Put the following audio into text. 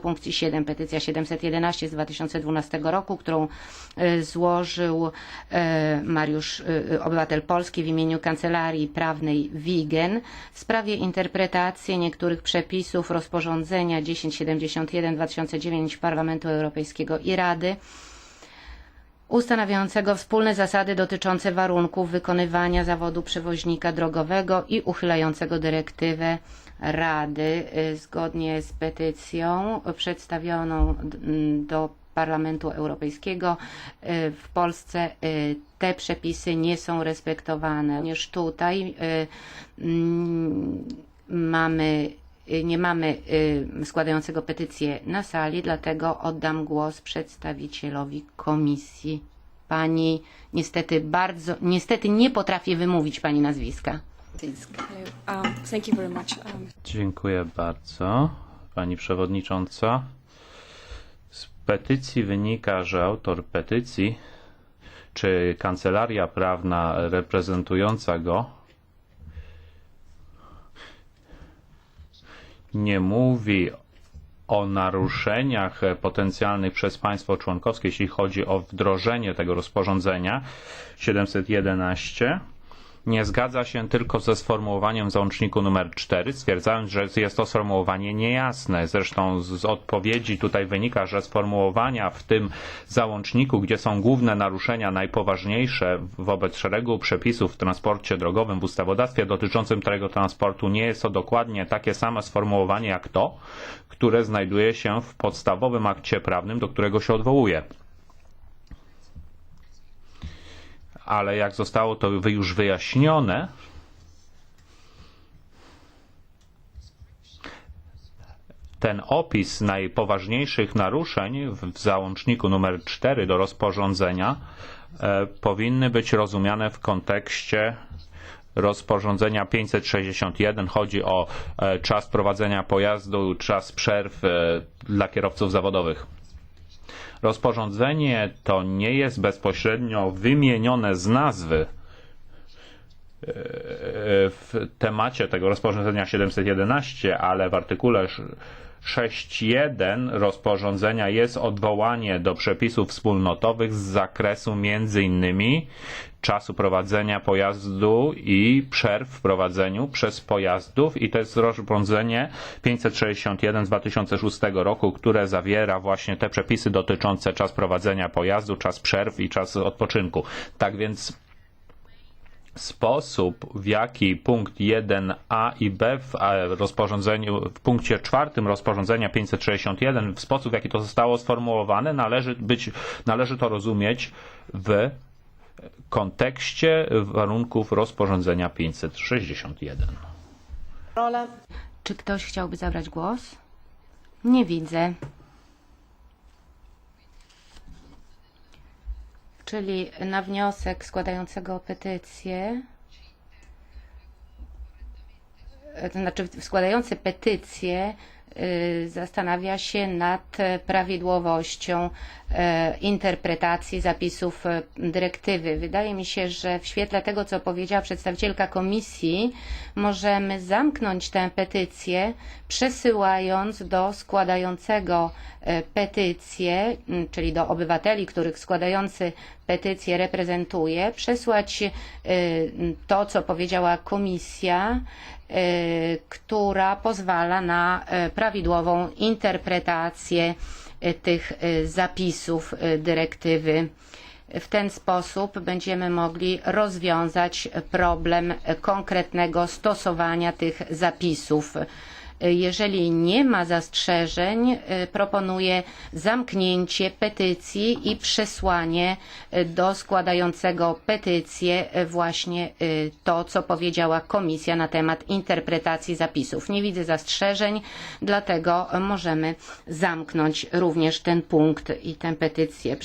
punkcie 7 petycja 711 z 2012 roku, którą e, złożył e, Mariusz, e, obywatel Polski w imieniu Kancelarii Prawnej WIGEN w sprawie interpretacji niektórych przepisów rozporządzenia 1071-2009 Parlamentu Europejskiego i Rady ustanawiającego wspólne zasady dotyczące warunków wykonywania zawodu przewoźnika drogowego i uchylającego dyrektywę Rady y, zgodnie z petycją przedstawioną do Parlamentu Europejskiego. Y, W Polsce y, te przepisy nie są respektowane. Również tutaj mamy nie mamy składającego petycję na sali, dlatego oddam głos przedstawicielowi komisji. Pani niestety bardzo, niestety nie potrafię wymówić pani nazwiska. Hello. Um. Um, Dziękuję bardzo, pani przewodnicząca. Z petycji wynika, że autor petycji, czy kancelaria prawna reprezentująca go, nie mówi o naruszeniach potencjalnych przez państwo członkowskie, jeśli chodzi o wdrożenie tego rozporządzenia 711 nie zgadza się tylko ze sformułowaniem w załączniku numer 4, stwierdzając, że jest to sformułowanie niejasne. Zresztą z odpowiedzi tutaj wynika, że sformułowania w tym załączniku, gdzie są główne naruszenia najpoważniejsze wobec szeregu przepisów w transporcie drogowym w ustawodawstwie dotyczącym tego transportu, nie jest to dokładnie takie same sformułowanie jak to, które znajduje się w podstawowym akcie prawnym, do którego się odwołuje. Ale jak zostało to już wyjaśnione, ten opis najpoważniejszych naruszeń w załączniku numer 4 do rozporządzenia e, powinny być rozumiane w kontekście rozporządzenia 561. Chodzi o e, czas prowadzenia pojazdu, czas przerw e, dla kierowców zawodowych. Rozporządzenie to nie jest bezpośrednio wymienione z nazwy e, w temacie tego rozporządzenia 711, ale w artykule 6.1 rozporządzenia jest odwołanie do przepisów wspólnotowych z zakresu innymi czasu prowadzenia pojazdu i przerw w prowadzeniu przez pojazdów i to jest rozporządzenie 561 z 2006 roku, które zawiera właśnie te przepisy dotyczące czas prowadzenia pojazdu, czas przerw i czas odpoczynku. Tak więc sposób, w jaki punkt 1a i b w rozporządzeniu, w punkcie czwartym rozporządzenia 561, w sposób, w jaki to zostało sformułowane, należy, być, należy to rozumieć w kontekście warunków rozporządzenia 561. Czy ktoś chciałby zabrać głos? Nie widzę. Czyli na wniosek składającego petycję, to znaczy składający petycję zastanawia się nad prawidłowością interpretacji zapisów dyrektywy. Wydaje mi się, że w świetle tego, co powiedziała przedstawicielka komisji, możemy zamknąć tę petycję, przesyłając do składającego petycję, czyli do obywateli, których składający petycję reprezentuje, przesłać to, co powiedziała komisja, która pozwala na prawidłową interpretację tych zapisów dyrektywy. W ten sposób będziemy mogli rozwiązać problem konkretnego stosowania tych zapisów. Jeżeli nie ma zastrzeżeń, proponuję zamknięcie petycji i przesłanie do składającego petycję właśnie to, co powiedziała komisja na temat interpretacji zapisów. Nie widzę zastrzeżeń, dlatego możemy zamknąć również ten punkt i tę petycję.